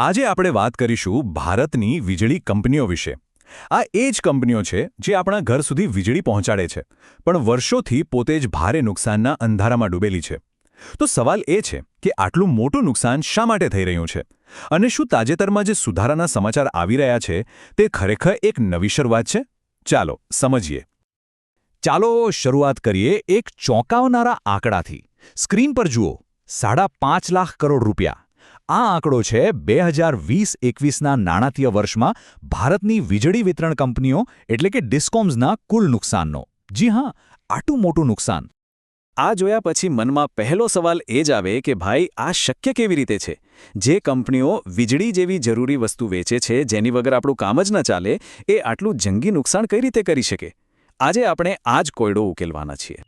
આજે આપણે વાત કરીશું ભારતની વીજળી કંપનીઓ વિશે. આ એ જ કંપનીઓ છે જે આપણા ઘર સુધી વીજળી પહોંચાડે છે, પણ વર્ષોથી પોતે જ ભારે નુકસાનના અંધારામાં ડૂબેલી છે. તો સવાલ એ છે કે આટલું મોટું નુકસાન શા માટે થઈ રહ્યું છે? અને શું તાજેતરમાં જે સુધારાના સમાચાર આવી રહ્યા છે, તે ખરેખર એક નવી શરૂઆત છે? ચાલો, સમજીએ. ચાલો શરૂઆત કરીએ એક ચોંકાવનારા આંકડાથી. સ્ક્રીન પર જુઓ, સાડા પાંચ લાખ કરોડ રૂપિયા. આ આંકડો છે બે હજાર વીસ એકવીસના નાણાકીય વર્ષમાં ભારતની વીજળી વિતરણ કંપનીઓ એટલે કે ડિસ્કોમ્સના કુલ નુકસાનનો. જી હા, આટલું મોટું નુકસાન. આ જોયા પછી મનમાં પહેલો સવાલ એ જ આવે કે ભાઈ, આ શક્ય કેવી રીતે છે? જે કંપનીઓ વીજળી જેવી જરૂરી વસ્તુ વેચે છે, જેની વગર આપણું કામ જ ન ચાલે, એ આટલું જંગી નુકસાન કઈ રીતે કરી શકે? આજે આપણે આ જ કોયડો ઉકેલવાના છીએ.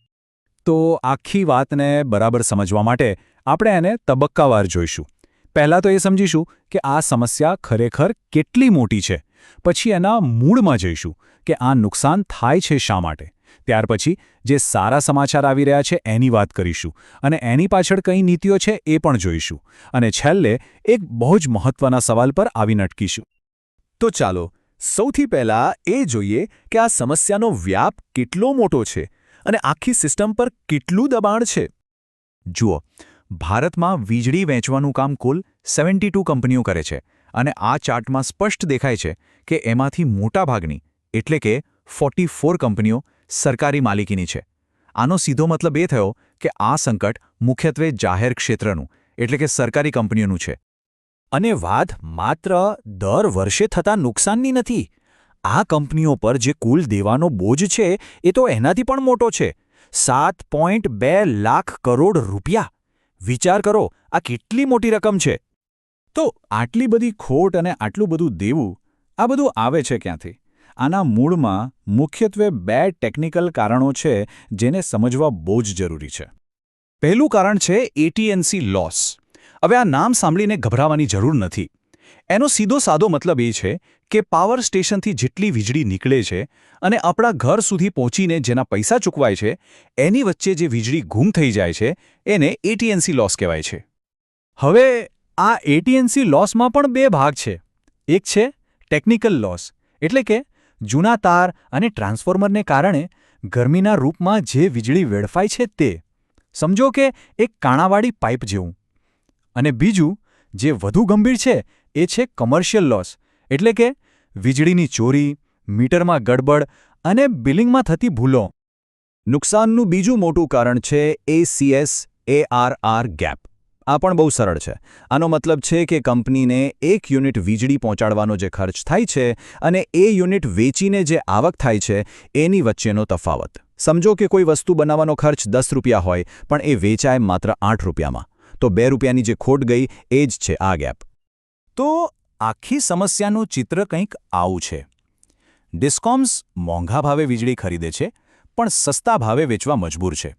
તો આખી વાતને બરાબર સમજવા માટે આપણે એને તબક્કાવાર જોઈશું. પહેલાં તો એ સમજીશું કે આ સમસ્યા ખરેખર કેટલી મોટી છે. પછી એના મૂળમાં જઈશું કે આ નુકસાન થાય છે શા માટે. ત્યાર પછી જે સારા સમાચાર આવી રહ્યા છે એની વાત કરીશું અને એની પાછળ કઈ નીતિઓ છે એ પણ જોઈશું. અને છેલ્લે એક બહુ જ મહત્વના સવાલ પર આવીને અટકીશું તો ચાલો, સૌથી પહેલા એ જોઈએ કે આ સમસ્યાનો વ્યાપ કેટલો મોટો છે અને આખી સિસ્ટમ પર કેટલું દબાણ છે. જુઓ ભારતમાં વીજળી વેચવાનું કામ કુલ સેવન્ટી કંપનીઓ કરે છે અને આ ચાર્ટમાં સ્પષ્ટ દેખાય છે કે એમાંથી મોટાભાગની, એટલે કે ફોર્ટી ફોર કંપનીઓ, સરકારી માલિકીની છે. આનો સીધો મતલબ એ થયો કે આ સંકટ મુખ્યત્વે જાહેર ક્ષેત્રનું, એટલે કે સરકારી કંપનીઓનું છે. અને વાત માત્ર દર વર્ષે થતા નુકસાનની નથી. આ કંપનીઓ પર જે કુલ દેવાનો બોજ છે એ તો એનાથી પણ મોટો છે. સાત પોઈન્ટ બે લાખ કરોડ રૂપિયા. વિચાર કરો, આ કેટલી મોટી રકમ છે? તો આટલી બધી ખોટ અને આટલું બધું દેવું, આ બધું આવે છે ક્યાંથી? આના મૂળમાં મુખ્યત્વે બે ટેકનિકલ કારણો છે જેને સમજવા બહુ જ જરૂરી છે. પહેલું કારણ છે એટીએનસી લોસ હવે આ નામ સાંભળીને ગભરાવાની જરૂર નથી. એનો સીધો સાદો મતલબ એ છે કે પાવર સ્ટેશનથી જેટલી વીજળી નીકળે છે અને આપણા ઘર સુધી પહોંચીને જેના પૈસા ચૂકવાય છે, એની વચ્ચે જે વીજળી ગુમ થઈ જાય છે, એને એટીએનસી લોસ કહેવાય છે. હવે આ એટીએનસી લોસમાં પણ બે ભાગ છે. એક છે ટેકનિકલ લોસ એટલે કે જૂના તાર અને ટ્રાન્સફોર્મરને કારણે ગરમીના રૂપમાં જે વીજળી વેડફાય છે તે. સમજો કે એક કાણાવાળી પાઇપ જેવું. અને બીજું, જે વધુ ગંભીર છે એ છે કમર્શિયલ લોસ એટલે કે વીજળીની ચોરી, મીટરમાં ગડબડ અને બિલિંગમાં થતી ભૂલો. નુકસાનનું બીજું મોટું કારણ છે એસીએસ એઆરઆર ગેપ આ પણ બહુ સરળ છે. આનો મતલબ છે કે કંપનીને એક યુનિટ વીજળી પહોંચાડવાનો જે ખર્ચ થાય છે અને એ યુનિટ વેચીને જે આવક થાય છે, એની વચ્ચેનો તફાવત. સમજો કે કોઈ વસ્તુ બનાવવાનો ખર્ચ દસ રૂપિયા હોય, પણ એ વેચાય માત્ર આઠ રૂપિયામાં. તો બે રૂપિયાની જે ખોટ ગઈ, એ જ છે આ ગેપ તો આખી સમસ્યાનું ચિત્ર કંઈક આવું છે. ડિસ્કોમ્સ મોંઘા ભાવે વીજળી ખરીદે છે, પણ સસ્તા ભાવે વેચવા મજબૂર છે.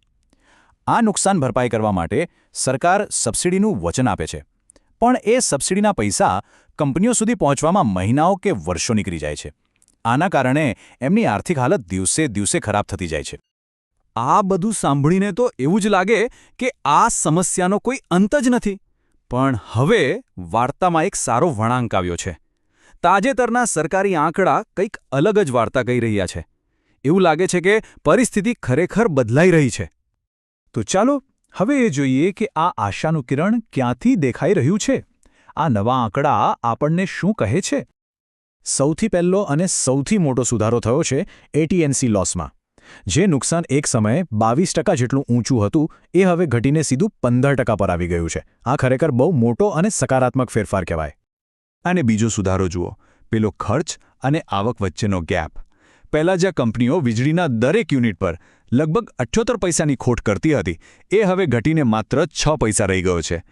આ નુકસાન ભરપાઈ કરવા માટે સરકાર સબસિડીનું વચન આપે છે. પણ એ સબસિડીના પૈસા કંપનીઓ સુધી પહોંચવામાં મહિનાઓ કે વર્ષો નીકળી જાય છે. આના કારણે એમની આર્થિક હાલત દિવસે દિવસે ખરાબ થતી જાય છે. આ બધું સાંભળીને તો એવું જ લાગે કે આ સમસ્યાનો કોઈ અંત જ નથી. પણ હવે વાર્તામાં એક સારો વળાંક આવ્યો છે. તાજેતરના સરકારી આંકડા કંઈક અલગ જ વાર્તા કહી રહ્યા છે. એવું લાગે છે કે પરિસ્થિતિ ખરેખર બદલાઈ રહી છે. તો ચાલો હવે એ જોઈએ કે આ આશાનું કિરણ ક્યાંથી દેખાઈ રહ્યું છે? આ નવા આંકડા આપણને શું કહે છે? સૌથી પહેલો અને સૌથી મોટો સુધારો થયો છે એટીએનસી લોસમાં જે નુકસાન એક સમયે બાવીસ ટકા જેટલું ઊંચું હતું, એ હવે ઘટીને સીધું પંદર ટકા પર આવી ગયું છે. આ ખરેખર બહુ મોટો અને સકારાત્મક ફેરફાર કહેવાય. અને બીજો સુધારો જુઓ. પેલો ખર્ચ અને આવક વચ્ચેનો ગેપ. પહેલાં જ્યાં કંપનીઓ વીજળીના દરેક યુનિટ પર લગભગ અઠ્યોતર પૈસાની ખોટ કરતી હતી, એ હવે ઘટીને માત્ર છ પૈસા રહી ગયો છે.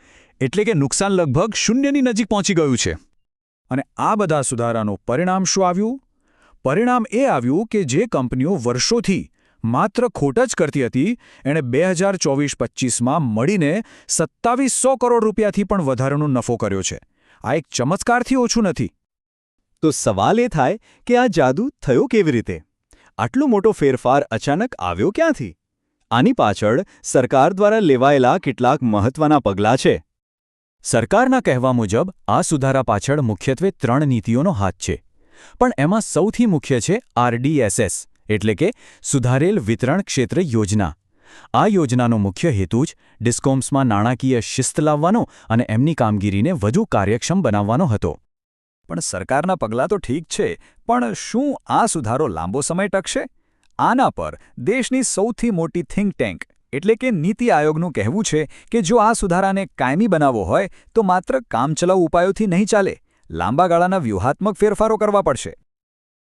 એટલે કે નુકસાન લગભગ શૂન્યની નજીક પહોંચી ગયું છે. અને આ બધા સુધારાનું પરિણામ શું આવ્યું? પરિણામ એ આવ્યું કે જે કંપનીઓ વર્ષોથી માત્ર ખોટ જ કરતી હતી, એણે બે હજાર ચોવીસ પચીસમાં મળીને સત્તાવીસો કરોડ રૂપિયાથી પણ વધારાનો નફો કર્યો છે. આ એક ચમત્કારથી ઓછું નથી. તો સવાલ એ થાય કે આ જાદુ થયો કેવી રીતે? આટલો મોટો ફેરફાર અચાનક આવ્યો ક્યાંથી? આની પાછળ સરકાર દ્વારા લેવાયેલા કેટલાક મહત્વના પગલાં છે. સરકારના કહેવા મુજબ, આ સુધારા પાછળ મુખ્યત્વે ત્રણ નીતિઓનો હાથ છે. પણ એમાં સૌથી મુખ્ય છે આરડીએસએસ, એટલે કે સુધારેલ વિતરણ ક્ષેત્ર યોજના. આ યોજનાનો મુખ્ય હેતુ જ ડિસ્કોમ્સમાં નાણાકીય શિસ્ત લાવવાનો અને એમની કામગીરીને વધુ કાર્યક્ષમ બનાવવાનો હતો. પણ સરકારના પગલાં તો ઠીક છે, પણ શું આ સુધારો લાંબો સમય ટકશે? આના પર દેશની સૌથી મોટી થિંક ટેન્ક એટલે કે નીતિ આયોગનું કહેવું છે કે જો આ સુધારાને કાયમી બનાવવો હોય, તો માત્ર કામચલાઉ ઉપાયોથી નહીં ચાલે. લાંબા ગાળાના વ્યૂહાત્મક ફેરફારો કરવા પડશે.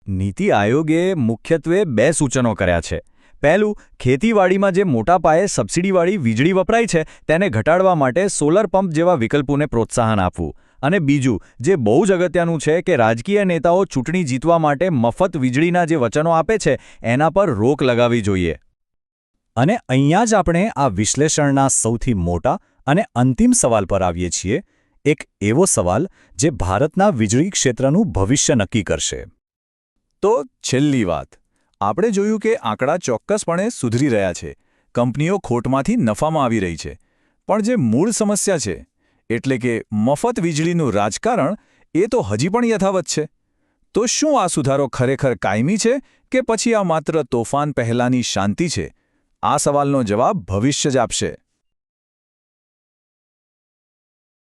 નીતિ આયોગે મુખ્યત્વે બે સૂચનો કર્યા છે. પહેલું, ખેતીવાડીમાં જે મોટા પાયે સબસિડીવાળી વીજળી વપરાય છે, તેને ઘટાડવા માટે સોલર પંપ જેવા વિકલ્પોને પ્રોત્સાહન આપવું. અને બીજું, જે બહુ જ અગત્યનું છે કે રાજકીય નેતાઓ ચૂંટણી જીતવા માટે મફત વીજળીના જે વચનો આપે છે, એના પર રોક લગાવવી જોઈએ. અને અહીંયા જ આપણે આ વિશ્લેષણના સૌથી મોટા અને અંતિમ સવાલ પર આવીએ છીએ. એક એવો સવાલ જે ભારતના વીજળી ક્ષેત્રનું ભવિષ્ય નક્કી કરશે. તો છેલ્લી વાત. આપણે જોયું કે આંકડા ચોક્કસપણે સુધરી રહ્યા છે. કંપનીઓ ખોટમાંથી નફામાં આવી રહી છે. પણ જે મૂળ સમસ્યા છે, એટલે કે મફત વીજળીનું રાજકારણ, એ તો હજી પણ યથાવત છે. તો શું આ સુધારો ખરેખર કાયમી છે કે પછી આ માત્ર તોફાન પહેલાંની શાંતિ છે? આ સવાલનો જવાબ ભવિષ્ય જ આપશે.